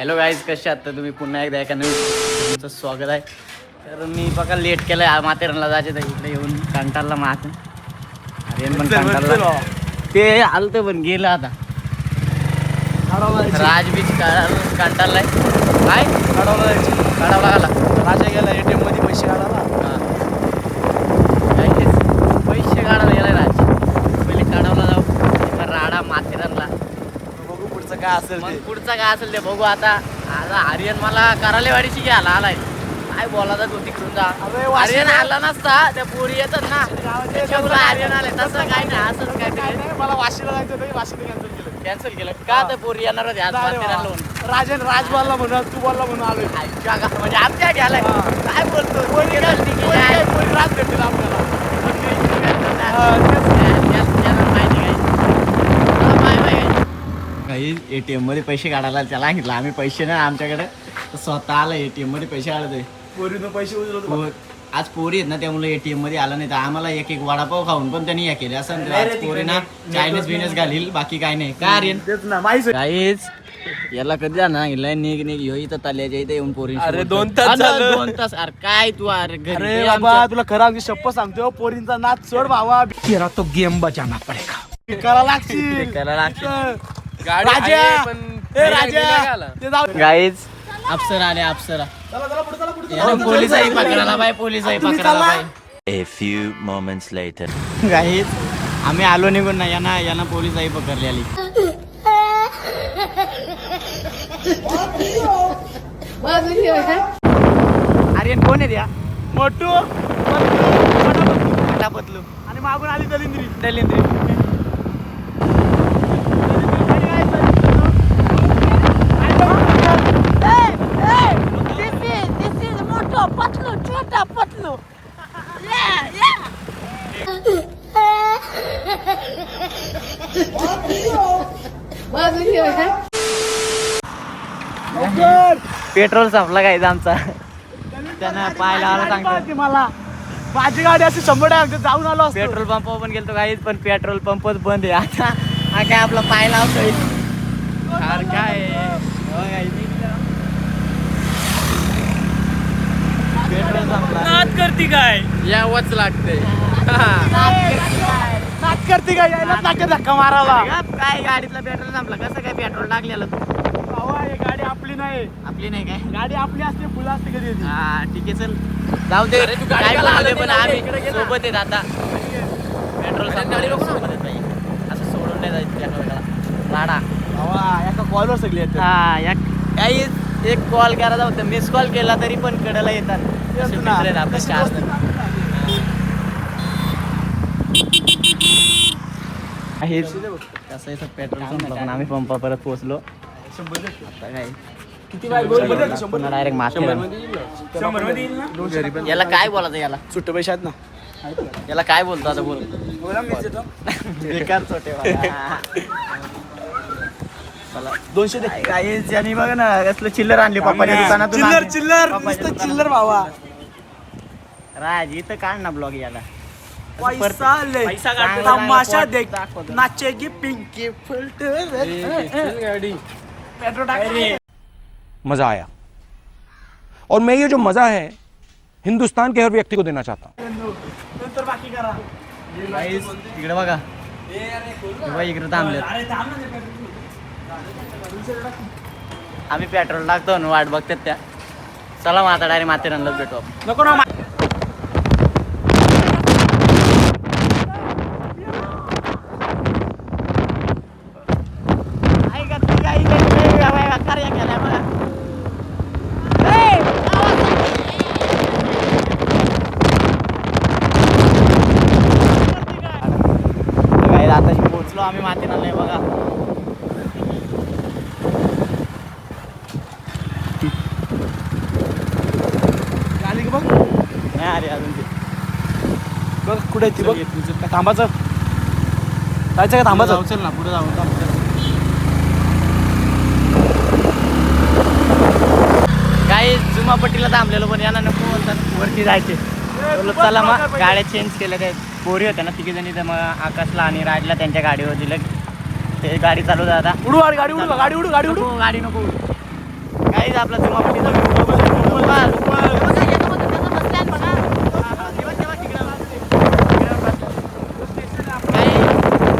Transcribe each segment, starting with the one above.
Hello guys कसे तर तुम्ही पुन्हा एकदा एका नवीन तुमचं स्वागत आहे. तर मी बघा लेट केलं आहे माथेरानला जायचे तर इकडे येऊन कांटारला माथ आर्यन पण कांटारला. ते आलतं पण गेलं आता. राज बीच कांटारला आहे. काय? काढावं लागला. राजा गेला मध्ये पैसे काढायला हा. काय तेच. पैसे काढायला गेलाय राज पहिले काढावला जाऊ मग राडा माथेरानला बघू पुढचं काय असेल मग ते? पुढचा काय असेल ते बघू आता. आता आर्यन मला करालेवाडीची घ्यायला आलाय. काय बोलायचा तू तिकडून जा. वाशी आर्यन. आला नसता त्या पोरी येतात ना. त्याच्यामुळे आर्यन आले. तसं काय नाही असं काय काय नाही, मला वाशीला जायचं होतं वाशीला कॅन्सल केलं. कॅन्सल केलं. का तर पोरी येणार होते आज अरे माथेरानला वा. म्हणून. राजन राज बोलला म्हणून तू बोलला म्हणून आलोय गा- म्हणजे आमच्या घ्यायलाय. हा. काय बोलतो पोरी येणार कोणी कोणी राज भेटेल आपल्याला. काही एटीएममध्ये पैसे काढायला त्याला सांगितलं आम्ही पैसे नाही आमच्याकडे. तर स्वतः आला एटीएममध्ये पैसे काढतोय पोरीनं पैसे उचलत पो- आज पोरी आहेत ना त्यामुळे एटीएममध्ये आला नाही. तर आम्हाला एक एक वडापाव खाऊन पण त्यांनी या केले. असं नाही रे, आज पोरी ना. चायनीज बिनेस घालील बाकी काय नाही. काय आर्यन तेच ना माहिती काहीच याला कधी जाणार? सांगितलंय निघ निघ. ह्यो इथं तल्याच्या इथे येऊन पोरी अरे, दोन तास झालं. दोन तास. अरे काय तू? अरे घरी अरे ते बाबा आमच्या- तुला खरं आमची शप्प सांगतो पोरींचा नाच सोड भावा तेरा तो गेम बजाना पड़ेगा. करा लागशील. करायला लागतं. राजा! ए राजा! ते जाऊ गाईज अप्सरा आले अप्सरा. चला चला पुढे चला पुढे याला पोलिसही पकडायला पाहिजे पोलिसही तुम्ही पकडायला. पाहिजे A few moments later. Guys आम्ही आलो निघून ना यांना यांना पोलिसही पकडली आली. आर्यन कोण आहे त्या? मोठू पटापतलू आणि मागून आली दलिंद्री. दलिंद्री. पेट्रोल संपला काय आमचा. त्यांना पाय लावायला सांगतो. मला. माझी गाडी अशी शंभर टाका जाऊन आलो पेट्रोल पंपावर पण गेलतो काहीच पण पेट्रोल पंपच बंद आहे. आता हा काय आपला पाय लावतोय. काय? संपला करते काय? यावंच लागतंय. नाच करते काय? यायला नाका धक्का मारायला. गप, काय गाडीतला पेट्रोल संपला? कसं काय पेट्रोल टाकलेलं तू? ही गाडी आपली नाही. आपली नाही काय? गाडी आपली असते फुलं असते कधी. हा ठीक आहे चल. जाऊ दे. काय पण आम्ही सोबत आहेत आता. पेट्रोल सोबत आहेत बाई. असं सोडून नाही जायचं एका वेळेला. लाडा. एका कॉलवर सगळी हा या काही एक कॉल करायचा होता. मिस कॉल केला तरी पण कडेला येतात. असे. मित्र आहेत आपले चार. हेच कसं पेट्रोल संपलं पण आम्ही पंपा परत पोहोचलो. आता काय? पुन्हा डायरेक्ट याला काय बोलायचं याला? सुट्टे पैसे आहेत ना. याला काय बोलतो आता बोल. बोला. बेकार छोटे दोनशे दे. काही यांनी बघा ना कसलं चिल्लर आणली पप्पाच्या दुकानातून चिल्लर आणली. चिल्लर पप्पाच्या नुसतं चिल्लर भावा. राज इथं काढ ना ब्लॉग याला. पैसा ले पैसा काढतो. तमाशा चांगला देख दाखवतो. नाचेगी पिंकी फ़िल्टर पेट्रोल टाक. मज़ा आया. और मैं ये जो मज़ा है हिंदुस्तान के हर व्यक्ति को देना चाहता हूँ। नंतर बाकी करा. Guys, इकडे बघा. तेव्हा इकडे थांबले आम्ही पेट्रोल टाकतो ना वाट बघतात त्या चला मग आता डायरेक्ट माथेरानलाच भेटू. नको ना ऐका, ती काही काही वेगळा वेगळा कार्य केलाय बघा. काय आता पोहोचलो आम्ही माथेरानला बघा आली का बघ नाही अरे अजून ते बघ कुठे आहे ती बघ. काय थांबायचं जायचं का थांबायचं थांबायचं चल ना पुढे जाऊ. काही जुमापट्टीला थांबलेलो पण यांना नको बोलतात वरती जायचे. चला मग. गाड्या चेंज केल्या त्या. पोरी होत्या ना तिघे जणी तर मग आकाशला आणि राजला त्यांच्या गाडीवर दिलं ते गाडी चालू आता. उडू गाडी उडू गाडी उडू गाडी उडू. गाडी नको. काही आपला चुमापट्टीचा व्हिडिओ बघा, बघा, येतो मग त्याचं बस stand बघा. तेव्हा- तेव्हा तिकडं बघा. तिकडं बघा. काही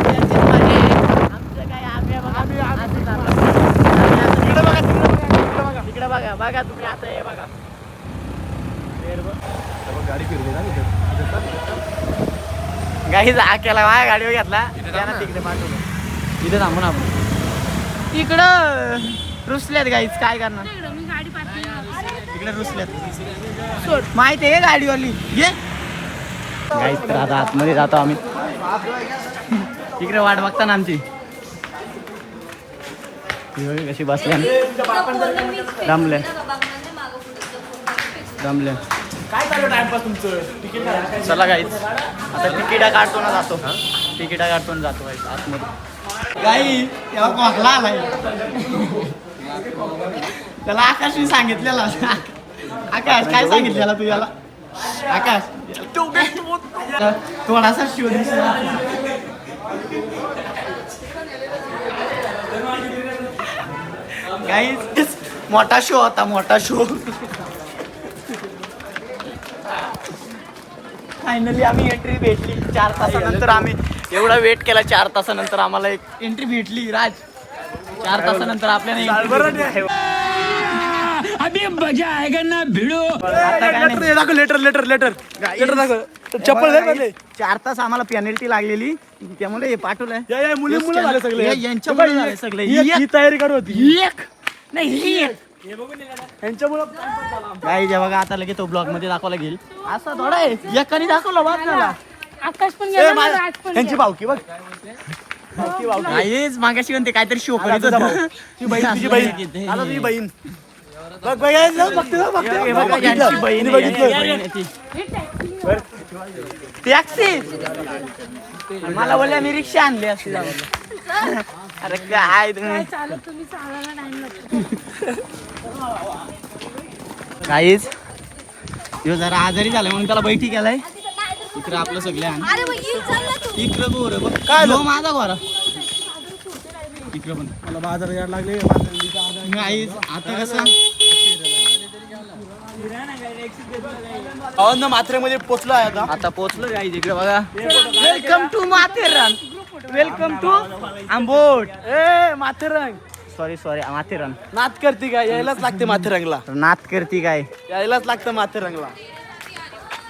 यांचीच माझी आहे. आमचं काही आम्ही आहे बघा. असं चाललं. आम्ही असं- तिकडं बघा, तिकडं बघा, तिकडं बघा. तिकडं बघा बघा तुम्ही आता हे बघा गाडी फिरली ना जा केला माझ्या गाडीवर घेतला. तिकडे पाठवलं. इथे थांबून आपण. इकडं रुसल्यात गाईच काय करणार? इकडे रुसल्यात. सोड. माहिती आहे गाडीवाली? ये. गाईच तर आता आतमध्ये जातो आम्ही. इकडे वाट बघता ना आमची. कशी बसल्या दमले दमले काय चालू टाइमपास तुमचं? तिकीट काढा. चला गाईच आता तिकिटा काढतो ना जातो. तिकिटा काढतो ना जातो गाईच आतमध्ये. गाई तेव्हा कोकला आलाय. त्याला आकाशने सांगितलेला. आकाश काय सांगितलेला तू याला आकाश थोडासा शिव मोठा शो होता मोठा शो फायनली आम्ही एंट्री भेटली. चार तासानंतर आम्ही एवढा वेट केला चार तासानंतर आम्हाला एक एंट्री भेटली राज. चार तासानंतर आपल्याला बरं नाही. आता काय नाही. लेटर दाखव लेटर लेटर लेटर लेटर दाखव. चप्पल. चार तास आम्हाला पेनल्टी लागलेली. त्यामुळे हे पाठवलंय. मुली मुलं झाले सगळे. या- यांच्यामुळे झाले सगळे. ही एक- ही तयारी करत होती. एक नाही ही काही जेव्हा बघा आता लगेच तो ब्लॉगमध्ये दाखवला गेल असं थोडा आहे एकाने दाखवलं बघ मला आकाश पण ए, गेला मा- राज पण यांची भावकी बघ काहीच मागाशी म्हणते काहीतरी शो आला करीत तुझा होता. भाऊ. तुझी बहीण तुझी बहीण तुझी बहीण बघ बघ हे बघ, बघते बघ, बघते हे बघ, बघा, बघितलं. यांची बहीण आहे, बघितलं. बहीण आहे ती. टॅक्सी मला बोलल्या मी रिक्षा आणली असती जाऊन. अरे काय तुम्ही? काय चालत तुम्ही? चालायला टाइम लागतो. काहीच ह्यो जरा आजारी झालाय म्हणून त्याला बैठी केलाय. इकडे आपलं सगळे आण अरे मग येईल चालला तू. इकडं गोर बघ. काय झालं? माझा गोरा इकडं पण. मला बाजार याड लागले. आता कसं? अन्न मात्रेमध्ये पोचलो आहे आता. आता पोहोचलो गाईज इकडे बघा. Welcome to Matheran. Welcome to Ambot. A माथेरंग sorry sorry Matheran. नात करते काय यायलाच लागते माथेरंगला नात करती काय? यायलाच लागतं माथेरंगला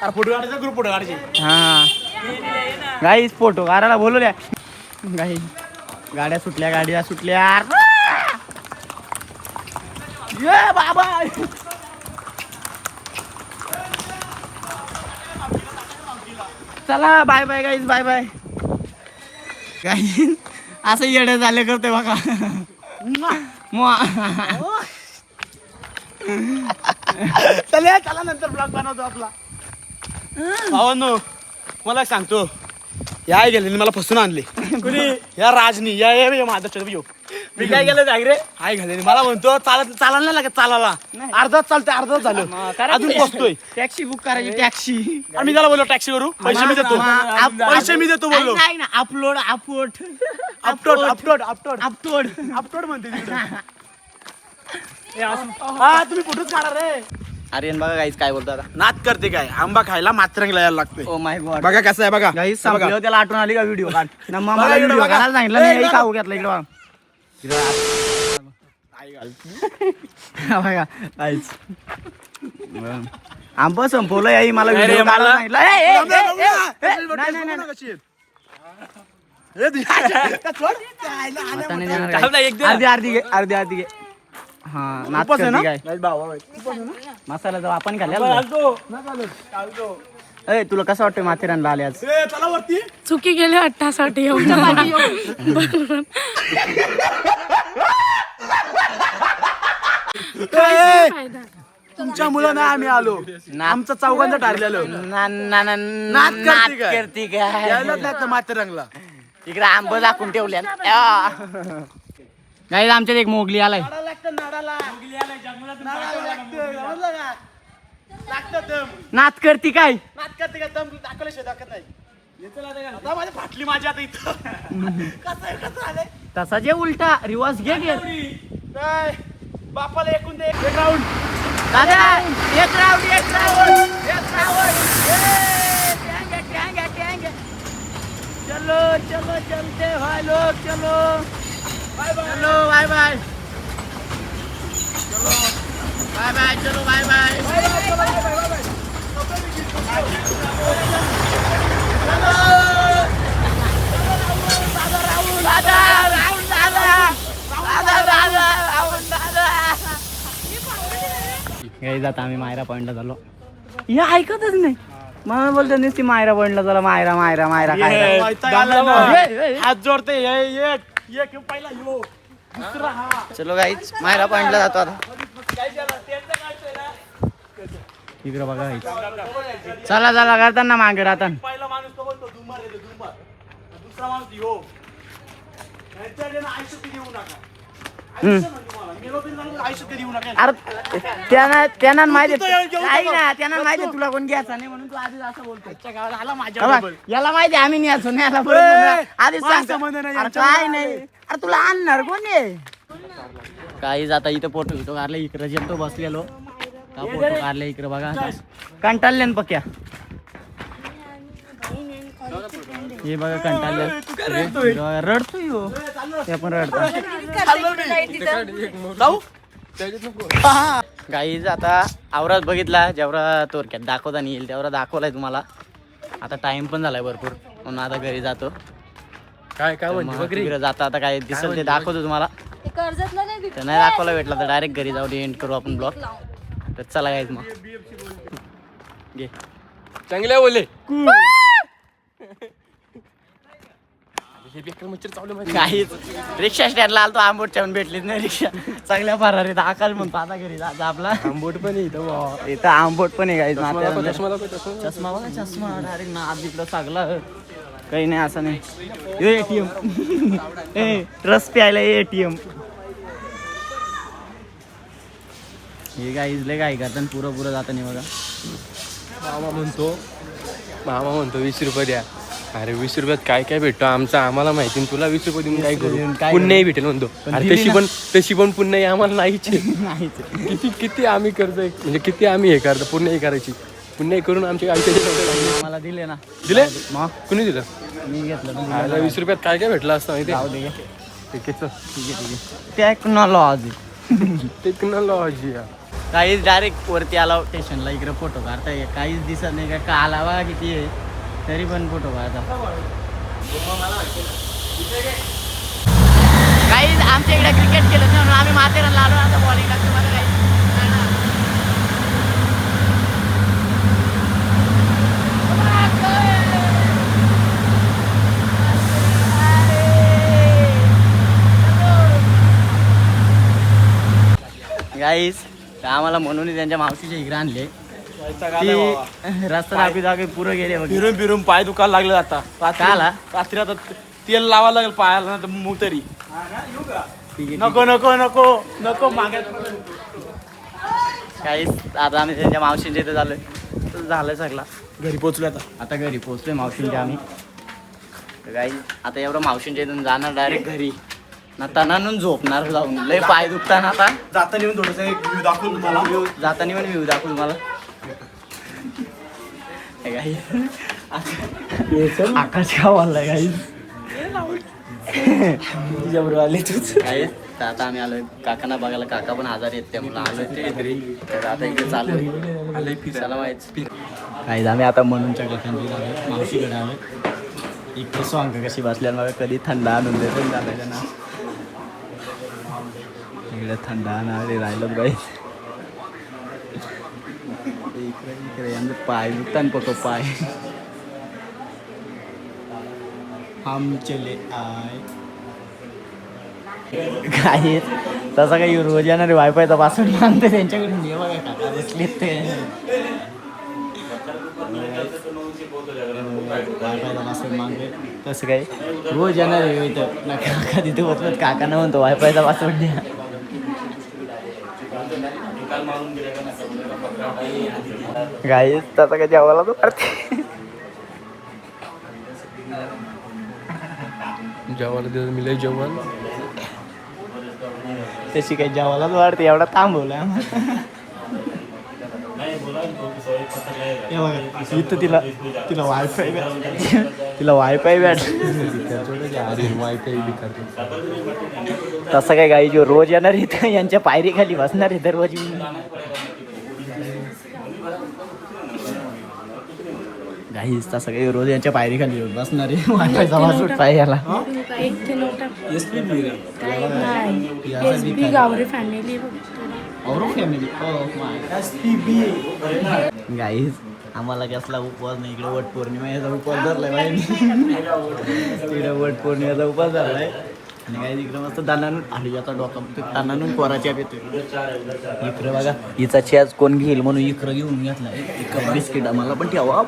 अरे फोटो काढायचा ग्रुप फोटो काढायचे. हा. गाईच फोटो काढायला बोलवल्या गाई गाड्या सुटल्या गाड्या सुटल्या. ये बाबा. चला bye bye guys bye bye guy असं येडे झाले करते बघा मुआ. चला चला नंतर ब्लॉग बनवतो आपला. भावांनो मला एक सांगतो. या गेले मला फसून आणले. कुणी? या राजनी या या या माझा यो मी काय केलं जागरे आई घाले मला म्हणतो चालत चालायला नाही लागत चालायला. अर्धाच चालतंय अर्धाच झालं. अजून बसतोय टॅक्सी बुक करायची टॅक्सी मी त्याला बोललो टॅक्सी करू पैसे मी देतो. पैसे मी देतो बोललो. नाही ना अपलोड अपलोड अपटोड अपटोड अपटोड अपलोड अपटोड म्हणते तिकडे. हे तुम्ही फोटोच काढा रे. आर्यन बघा गाईज काय बोलतो आता नात करते काय? आंबा खायला मात्रंगला यायला लागतोय. ओ माय गॉड बघा कसं आहे बघा. हे. संपलं त्याला आठवण आली का व्हिडिओ काढ ना बघा इकडं व्हिडिओ बघा. सांगितलं ए, इकडं खाऊ घेतला इकडे बघा. बघा आंबा संपवलं याई मला काढायला सांगितलं ए, ए, ए, ए. ए, नाही, नाही, नाही. हे. देणार. एक दे. अर्धी अर्धी घे अर्धी अर्धी घे हा नाच करती? काय. मसाला जर आपण खाल्ला ए तुला कसं वाटतं माथेरानला आले आज चुकी गेले अट्टासाठी तुमच्या मुलं नाही आम्ही आलो. ना- आमचं चौघांचं ठरलेलं. ना ना करती नाच काय? करती काय? यायलाच लागतं माथेरंगला इकडे आंब दाखवून ठेवल्या नाही आमच्यात एक मोगली आलाय. नाच करती काय? आता माझी फाटली माझी आता इथं. कसं आहे, कसं आलंय? तसा जे उलटा रिवर्स घे घे. काय? बापाला एकूण दे. एक राऊंड दादा एक राऊंड एक राऊंड एक राऊंड चलो चलो चलते भाई लोग चलो. चलो बाय बाय चलो. बाय बाय चलो बाय बाय दादा राहुल दादा दादा दादा राहुल दादा काही जात आम्ही मायरा पॉईंटला झालो. या ऐकतच नाही. मला बोलतो नुसती मायरा पॉईंटला झाला मायरा मायरा मायरा. हात जोडते हा. चलो गाईच मायरा पॉईंटला जातो आता काय झालं? त्यांचं काय केलं? इकडे बघा चला चला करताना मागे राहताना पहिला माणूस तो बोलतो दुंबार येतो दुंबार. दुसरा माणूस यो. ना आयुष्य कधी येऊ नका. म्हणजे अरे त्यांना त्यांना माहिती नाही. ना त्यांना तुला कोण घ्यायचा नाही म्हणून तू आधीच असं बोलतो. आजच्या गावाला आला माझ्या बाबा, बरोबर. याला माहिती आम्ही नाही असं. नाही याला आधीच नाही अरे यांच्यावर. काय नाही. अरे तुला आणणार कोण आहे? काही जाता इथं फोटो बिटो काढले इकडे जेमतो बसलेलो. का फोटो काढले इकडे बघा. कंटाळले ना पक्या. हे बघा रडतोय? हो. ते पण रडतो. गाईज आता आवरात बघितला जेवढा तोरक्यात दाखवता नाही येईल तेवढा दाखवलाय तुम्हाला. आता टाइम पण झालाय भरपूर. म्हणून आता घरी जातो. काय काय जाता आता काय दिसेल ते दाखवतो तुम्हाला. कर्जतला नाही नाही दाखवला भेटला तर डायरेक्ट घरी जाऊ एंड करू आपण ब्लॉग तर चला गाईज मग. घे. चांगले माहिती. काहीच. रिक्षा स्टँडला आलतो आंबोटच्या भेटलीच नाही रिक्षा. चांगल्या फरारीत आकाल म्हणतो आता घरी जायचं आपला. आंबोट पण इथं. इथं आंबोट पण आहे गाईज चष्मा बघा चष्मा. डायरेक्ट ना दिसलं चांगला काही नाही असं नाही. एटीएम ए रस प्यायला एटीएम हे काय इजले काय करतात? पुरं पुरं जातं नाही बघा. मामा म्हणतो मामा म्हणतो वीस रुपये द्या. अरे वीस रुपयात काय काय भेटतो आमचं? आम्हाला माहिती तुला वीस रुपये देऊन काय करू? काय पुण्याही भेटेल म्हणतो. अरे तशी. पण तशी पण पुण्याही आम्हाला नाहीच किती किती आम्ही करतोय? म्हणजे किती आम्ही हे करतो पुण्याही करायची. पुण्याही करून आमच्या आयुष्याचे मला दिले ना. दिले? मग? कुणी दिलं? मी घेतलं. वीस रुपयात काय काय भेटलं असतं माहिती जाऊ दे. घे. ठीक आहे चल. ठीक आहे टेक्नॉलॉजी टेक्नॉलॉजी काहीच डायरेक्ट वरती आला स्टेशनला इकडे फोटो काढता ये काहीच दिसत नाही का? काला बघा किती आहे? तरी पण फोटो काढता. काहीच आमच्या इकडे क्रिकेट केलं नाही म्हणून आम्ही माथेरानला आलो आता बॉलिंग टाकतो मला काही गाईस आम्हाला म्हणून त्यांच्या मावशीच्या इकडे आणले. ती रस्ता दाखवी दाखवी पुरं गेले बघ. फिरून फिरून पाय दुखायला लागले आता. रात्री- आला? रात्री आता तेल लावायला लागेल पायाला ना तर मग तरी. ठीक आहे, नको नको नको नको मागे. काहीच आता आम्ही त्यांच्या मावशींच्या इथे झालोय. तर झालं सगळं. घरी पोहोचलो आता. आता घरी पोहोचलोय मावशींच्या आम्ही. तर काही आता एवढं मावशींच्या इथून जाणार डायरेक्ट घरी. ना तनानून झोपणार जाऊन. लय पाय दुखताना आता. जाताना येऊन थोडस एक व्ह्यू दाखवून तुम्हाला. व्ह्यू जाताना पण व्ह्यू दाखवू तुम्हाला. हे आकाश का बोललाय काही तुझ्याबरोबर आले तूच. काय तर आता आम्ही आलोय काकांना बघायला. काका पण आजारी आहेत त्यामुळे आलोय. ते तर आता इकडे चालू आहे. चला माहिती काही आम्ही आता म्हणूनच्या काकांची आलोय. मावशीकडे आलोय. इकडे सॉंग कशी बसल्या बघा कधी थंड आणून देतो झालं त्यांना इकडे थंड आणणारे राहिलं बाई इकडे इकडे यांचं पाय दुखतान पको पाय हम चले आय काय तसं काही रोज येणारे वायफायचा पासवर्ड मागते त्यांच्याकडून ये बघा काका ते वायफायचा पासवर्ड मागते तसं काय रोज येणार आहे इथं ना काका तिथे बसवत काका न म्हणतो वायफायचा पासवर्ड द्या गाई तसं काय जेवायला तो करते जेवायला दिलं मी लय जेवण तशी काही जेवायलाच वाढते एवढा थांबवला इथं तिला तिला वायफाय तिला वायफाय भेट तसं काय गाई जो रोज येणार इथं यांच्या पायरी खाली बसणार आहे दरवाजी गाईस तसं काही रोज यांच्या पायरी खाली येऊन बसणार आहे. वायफायचा वाजूट पाय याला. एक आम्हाला कसला उपवास नाही इकडे वट पौर्णिमेचा उपवास धरलाय तिकडे वट पौर्णिमेचा उपवास धरलाय. आणि काही इकडे मस्त दानानून आणि आता डोका तानानून कोराच्या येतोय. इकडे बघा हिचा चॅच कोण घेईल म्हणून इकडं घेऊन घेतला एक बिस्किट आम्हाला पण ठेवा.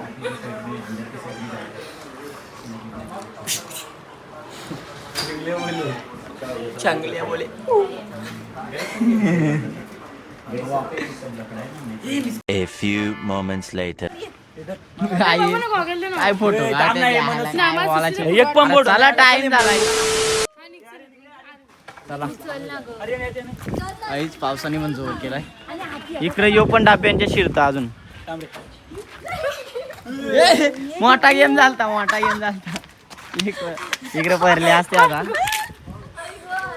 चांगले बोले A few moments later. काय काय फोटो. एक पण बोट. चला टाइम झालाय. चला. काहीच पावसाने पण जोर केलाय. इकडे येऊ पण डाब्यांच्या शिरता अजून. ए, मोठा गेम झालता मोठा गेम झालता. इकडे इकडे पहिले असते आता.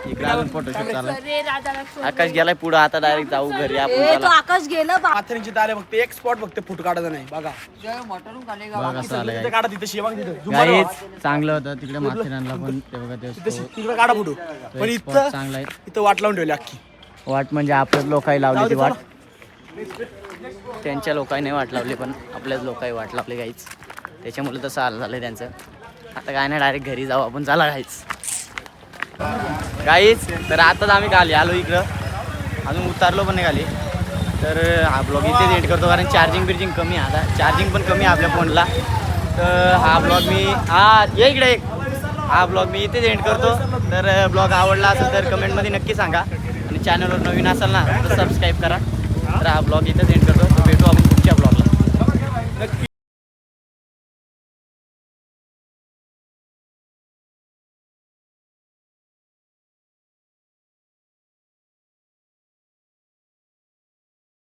इकडे अजून फोटोशूट चालू आकाश गेलाय पुढे आता डायरेक्ट जाऊ घरी आपण ए तो चला आकाश गेलं बा. माथेरीची तारे फक्त एक स्पॉट फक्त फुट काढायचा नाही बघा. बघा कसं आलंय तिथे काढा तिथे शेवा तिथे. Zoom मारा. गाईच चांगलं होतं तिकडे माथेरानला पण ते बघा ते तिथे spot- तिकडे काढा फोटो. तो पण spot इथं चांगला आहे. इथं वाट लावून ठेवली अख्खी. वाट म्हणजे आपल्याच लोकांनी लावली ती वाट. त्यांच्या लोकांनी वाट लावली पण आपल्याच लोकांनी वाट लावली काहीच त्याच्यामुळे तसं आलं झालं त्यांचं. आता काय नाही डायरेक्ट घरी जाऊ आपण चला काहीच काहीच तर आताच आम्ही खाली आलो इकडं. अजून उतारलो पण नाही खाली. तर हा ब्लॉग इथेच एंड करतो कारण चार्जिंग बिर्जिंग कमी आहे आता. चार्जिंग पण कमी आहे आपल्या फोनला तर हा ब्लॉग मी हा ये इकडे एक. हा ब्लॉग मी इथेच एंड करतो. तर ब्लॉग आवडला असेल तर कमेंटमध्ये नक्की सांगा. आणि चॅनलवर नवीन असाल ना तर सबस्क्राईब करा. तर हा ब्लॉग इथेच एंड करतो. तर भेटू आपण पुढच्या ब्लॉगला